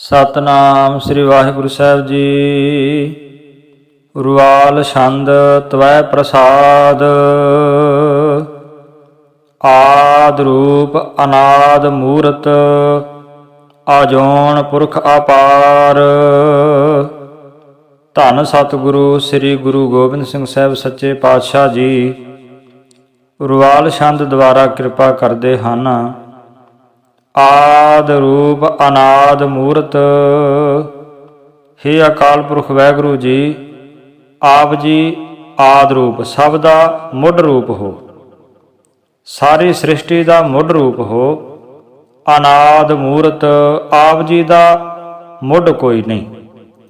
ਸਤਨਾਮ ਸ੍ਰੀ ਵਾਹਿਗੁਰੂ ਸਾਹਿਬ ਜੀ। ਰੁਵਾਲ ਛੰਦ ਤਵੈ ਪ੍ਰਸਾਦ। ਆਦ ਰੂਪ ਅਨਾਦ ਮੂਰਤ, ਆਜੋਣ ਪੁਰਖ ਅਪਾਰ। ਧੰਨ ਸਤਿਗੁਰੂ ਸ੍ਰੀ ਗੁਰੂ ਗੋਬਿੰਦ ਸਿੰਘ ਸਾਹਿਬ ਸੱਚੇ ਪਾਤਸ਼ਾਹ ਜੀ। ਰੁਵਾਲ ਛੰਦ ਦੁਆਰਾ ਕਿਰਪਾ ਕਰਦੇ ਹਨ। ਆਦ ਰੂਪ ਅਨਾਦ ਮੂਰਤ। ਹੇ ਅਕਾਲ ਪੁਰਖ ਵਾਹਿਗੁਰੂ ਜੀ, ਆਪ ਜੀ ਆਦ ਰੂਪ ਸਭ ਦਾ ਮੁੱਢ ਰੂਪ ਹੋ। ਸਾਰੀ ਸ੍ਰਿਸ਼ਟੀ ਦਾ ਮੁੱਢ ਰੂਪ ਹੋ। ਅਨਾਦ ਮੂਰਤ ਆਪ ਜੀ ਦਾ ਮੁੱਢ ਕੋਈ ਨਹੀਂ।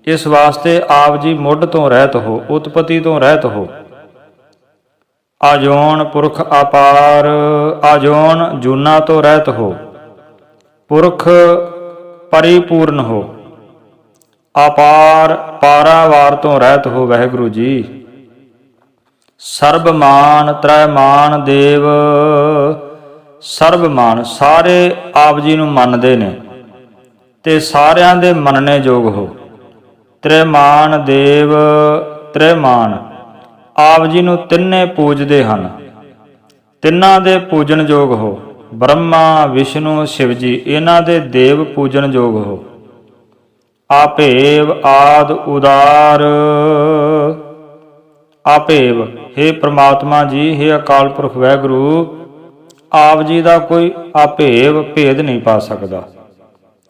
ਇਸ ਵਾਸਤੇ ਆਪ ਜੀ ਮੁੱਢ ਤੋਂ ਰਹਿਤ ਹੋ, ਉਤਪਤੀ ਤੋਂ ਰਹਿਤ ਹੋ। ਆਜੋਨ ਪੁਰਖ ਅਪਾਰ, ਆਜੋਨ ਜੂਨਾ ਤੋਂ ਰਹਿਤ ਹੋ। ਪੁਰਖ ਪਰਿਪੂਰਨ ਹੋ, ਅਪਾਰ ਪਾਰਾਵਾਰ ਤੋਂ ਰਹਿਤ ਹੋ ਵਾਹਿਗੁਰੂ ਜੀ। ਸਰਬ ਮਾਨ ਤ੍ਰੈ ਦੇਵ ਸਰਬ ਮਾਨ ਸਾਰੇ ਆਪ ਜੀ ਨੂੰ ਮੰਨਦੇ ਨੇ ਤੇ ਸਾਰਿਆਂ ਦੇ ਮੰਨਣੇ ਯੋਗ ਹੋ। ਤ੍ਰੈਮਾਨ ਦੇਵ, ਤ੍ਰੈਮਾਨ, ਆਪ ਜੀ ਨੂੰ ਤਿੰਨੇ ਪੂਜਦੇ ਹਨ। ਤਿੰਨਾਂ ਦੇ ਪੂਜਨ ਯੋਗ ਹੋ। ਬ੍ਰਹਮਾ, ਵਿਸ਼ਨੂੰ ਸ਼ਿਵ ਜੀ ਇਹਨਾਂ ਦੇ ਦੇਵ ਪੂਜਨ ਯੋਗ ਹੋ। ਆਪੇਵ ਆਦ ਉਦਾਰ। ਆਪੇਵ हे ਪ੍ਰਮਾਤਮਾ ਜੀ हे ਅਕਾਲ ਪੁਰਖ ਵਾਹਿਗੁਰੂ ਆਪ ਜੀ ਦਾ ਕੋਈ ਆਪੇਵ ਭੇਦ ਨਹੀਂ ਪਾ ਸਕਦਾ।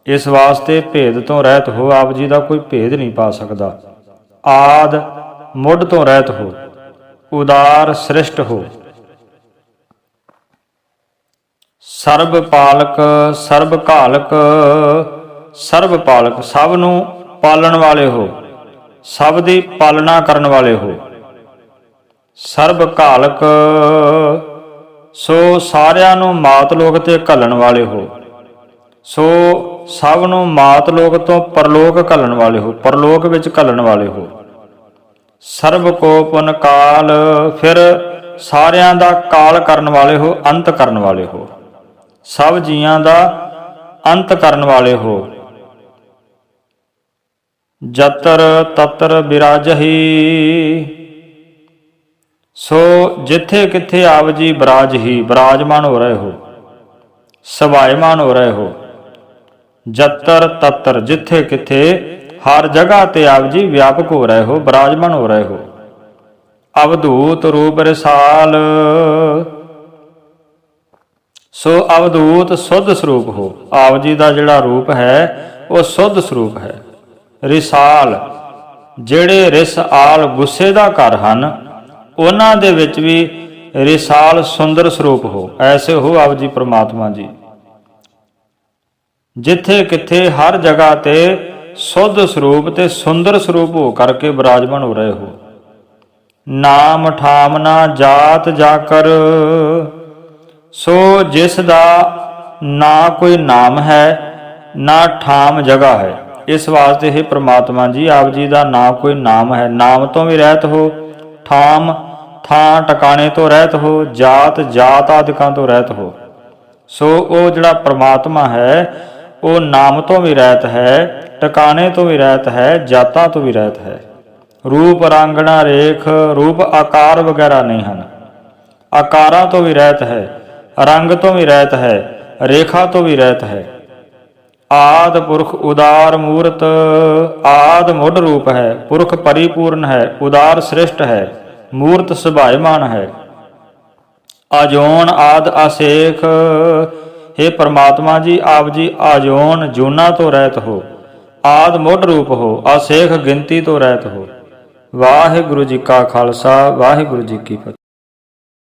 ਇਸ ਵਾਸਤੇ ਭੇਦ ਤੋਂ ਰਹਿਤ ਹੋ, ਆਪ ਜੀ ਦਾ ਕੋਈ ਭੇਦ ਨਹੀਂ ਪਾ ਸਕਦਾ। ਆਦ ਮੁੱਢ ਤੋਂ ਰਹਿਤ ਹੋ, ਉਦਾਰ ਸ੍ਰਿਸ਼ਟ ਹੋ। ਸਰਬ ਪਾਲਕ, ਸਰਬ ਘਾਲਕ, ਸਰਬ ਪਾਲਕ, ਸਭ ਨੂੰ ਪਾਲਣ ਵਾਲੇ ਹੋ। ਸਭ ਦੀ ਪਾਲਣਾ ਕਰਨ ਵਾਲੇ ਹੋ। ਸਰਬ ਘਾਲਕ, ਸੋ ਸਾਰਿਆਂ ਨੂੰ ਮਾਤ ਲੋਕ ਤੇ ਘੱਲਣ ਵਾਲੇ ਹੋ। ਸੋ ਸਭ ਨੂੰ ਮਾਤ ਲੋਕ ਤੋਂ ਪਰਲੋਕ ਘੱਲਣ ਵਾਲੇ ਹੋ। ਪਰਲੋਕ ਵਿੱਚ ਘੱਲਣ ਵਾਲੇ ਹੋ। ਸਰਬ ਕੋ ਪੁਨ ਕਾਲ, ਫਿਰ ਸਾਰਿਆਂ ਦਾ ਕਾਲ ਕਰਨ ਵਾਲੇ ਹੋ, ਅੰਤ ਕਰਨ ਵਾਲੇ ਹੋ। ਸਭ ਜੀਆਂ ਦਾ ਅੰਤ ਕਰਨ ਵਾਲੇ ਹੋ। ਜਤਰ ਤਤਰ ਬਿਰਾਜਹੀ। ਸੋ ਜਿੱਥੇ ਕਿੱਥੇ ਆਪ ਜੀ ਬਰਾਜ ਹੀ ਬਰਾਜਮਾਨ ਹੋ ਰਹੇ ਹੋ ਸਭਾਇਮਾਨ ਹੋ ਰਹੇ ਹੋ। ਜਤਰ ਤਤਰ ਜਿੱਥੇ ਕਿੱਥੇ ਹਰ ਜਗ੍ਹਾ ਤੇ ਆਪ ਜੀ ਵਿਆਪਕ ਹੋ ਰਹੇ ਹੋ, ਬਰਾਜਮਾਨ ਹੋ ਰਹੇ ਹੋ। ਅਵਧੂਤ ਰੂਪ ਰਸਾਲ। ਸੋ ਅਵਧੂਤ ਸੁੱਧ ਸਰੂਪ ਹੋ। ਆਪ ਜੀ ਦਾ ਜਿਹੜਾ ਰੂਪ ਹੈ, ਉਹ ਸੁੱਧ ਸਰੂਪ ਹੈ। ਰਿਸਾਲ, ਜਿਹੜੇ ਰਿਸ ਆਲ ਗੁੱਸੇ ਦਾ ਘਰ ਹਨ, ਉਹਨਾਂ ਦੇ ਵਿੱਚ ਵੀ ਰਿਸਾਲ ਸੁੰਦਰ ਸਰੂਪ ਹੋ। ਐਸੇ ਹੋ ਆਪ ਜੀ ਪ੍ਰਮਾਤਮਾ ਜੀ। ਜਿੱਥੇ ਕਿੱਥੇ ਹਰ ਜਗ੍ਹਾ ਤੇ ਸੁੱਧ ਸਰੂਪ ਤੇ ਸੁੰਦਰ ਸਰੂਪ ਹੋ ਕਰਕੇ ਬਿਰਾਜਮਾਨ ਹੋ ਰਹੇ ਹੋ। ਨਾਮ ਠਾਮਨਾ ਜਾਤ ਜਾਕਰ। ਸੋ ਜਿਸ ਦਾ ਨਾ ਕੋਈ ਨਾਮ ਹੈ, ਨਾ ਠਾਮ ਜਗ੍ਹਾ ਹੈ। ਇਸ ਵਾਸਤੇ ਇਹ ਪ੍ਰਮਾਤਮਾ ਜੀ, ਆਪ ਜੀ ਦਾ ਨਾ ਕੋਈ ਨਾਮ ਹੈ। ਨਾਮ ਤੋਂ ਵੀ ਰਹਿਤ ਹੋ, ਠਾਮ ਥਾਂ ਟਿਕਾਣੇ ਤੋਂ ਰਹਿਤ ਹੋ, ਜਾਤ ਜਾਤ ਆਦਿਕਾਂ ਤੋਂ ਰਹਿਤ ਹੋ। ਸੋ ਉਹ ਜਿਹੜਾ ਪ੍ਰਮਾਤਮਾ ਹੈ, ਉਹ ਨਾਮ ਤੋਂ ਵੀ ਰਹਿਤ ਹੈ, ਟਿਕਾਣੇ ਤੋਂ ਵੀ ਰਹਿਤ ਹੈ, ਜਾਤਾਂ ਤੋਂ ਵੀ ਰਹਿਤ ਹੈ। ਰੂਪ ਰੰਗਣਾ ਰੇਖ, ਰੂਪ ਆਕਾਰ ਵਗੈਰਾ ਨਹੀਂ ਹਨ। ਆਕਾਰਾਂ ਤੋਂ ਵੀ ਰਹਿਤ ਹੈ। ਰੰਗ ਤੋਂ ਵੀ ਰਹਿਤ ਹੈ, ਰੇਖਾ ਤੋਂ ਵੀ ਰਹਿਤ ਹੈ। ਆਦ ਪੁਰਖ ਉਦਾਰ ਮੂਰਤ, ਆਦ ਮੁੱਢ ਰੂਪ ਹੈ, ਪੁਰਖ ਪਰਿਪੂਰਨ ਹੈ, ਉਦਾਰ ਸ੍ਰਿਸ਼ਟ ਹੈ, ਮੂਰਤ ਸੁਭਾਇਮਾਨ ਹੈ। ਆਜੋਨ ਆਦ ਅਸੇਖ हे ਪ੍ਰਮਾਤਮਾ ਜੀ, ਆਪ ਜੀ ਆਜੋਨ ਜੋਨਾ ਤੋਂ ਰਹਿਤ ਹੋ। ਆਦ ਮੁੱਢ ਰੂਪ ਹੋ ਅਸੇਖ ਗਿਣਤੀ ਤੋਂ ਰਹਿਤ ਹੋ। ਵਾਹਿਗੁਰੂ ਜੀ ਕਾ ਖਾਲਸਾ, ਵਾਹਿਗੁਰੂ ਜੀ ਕੀ ਫਤਿਹ।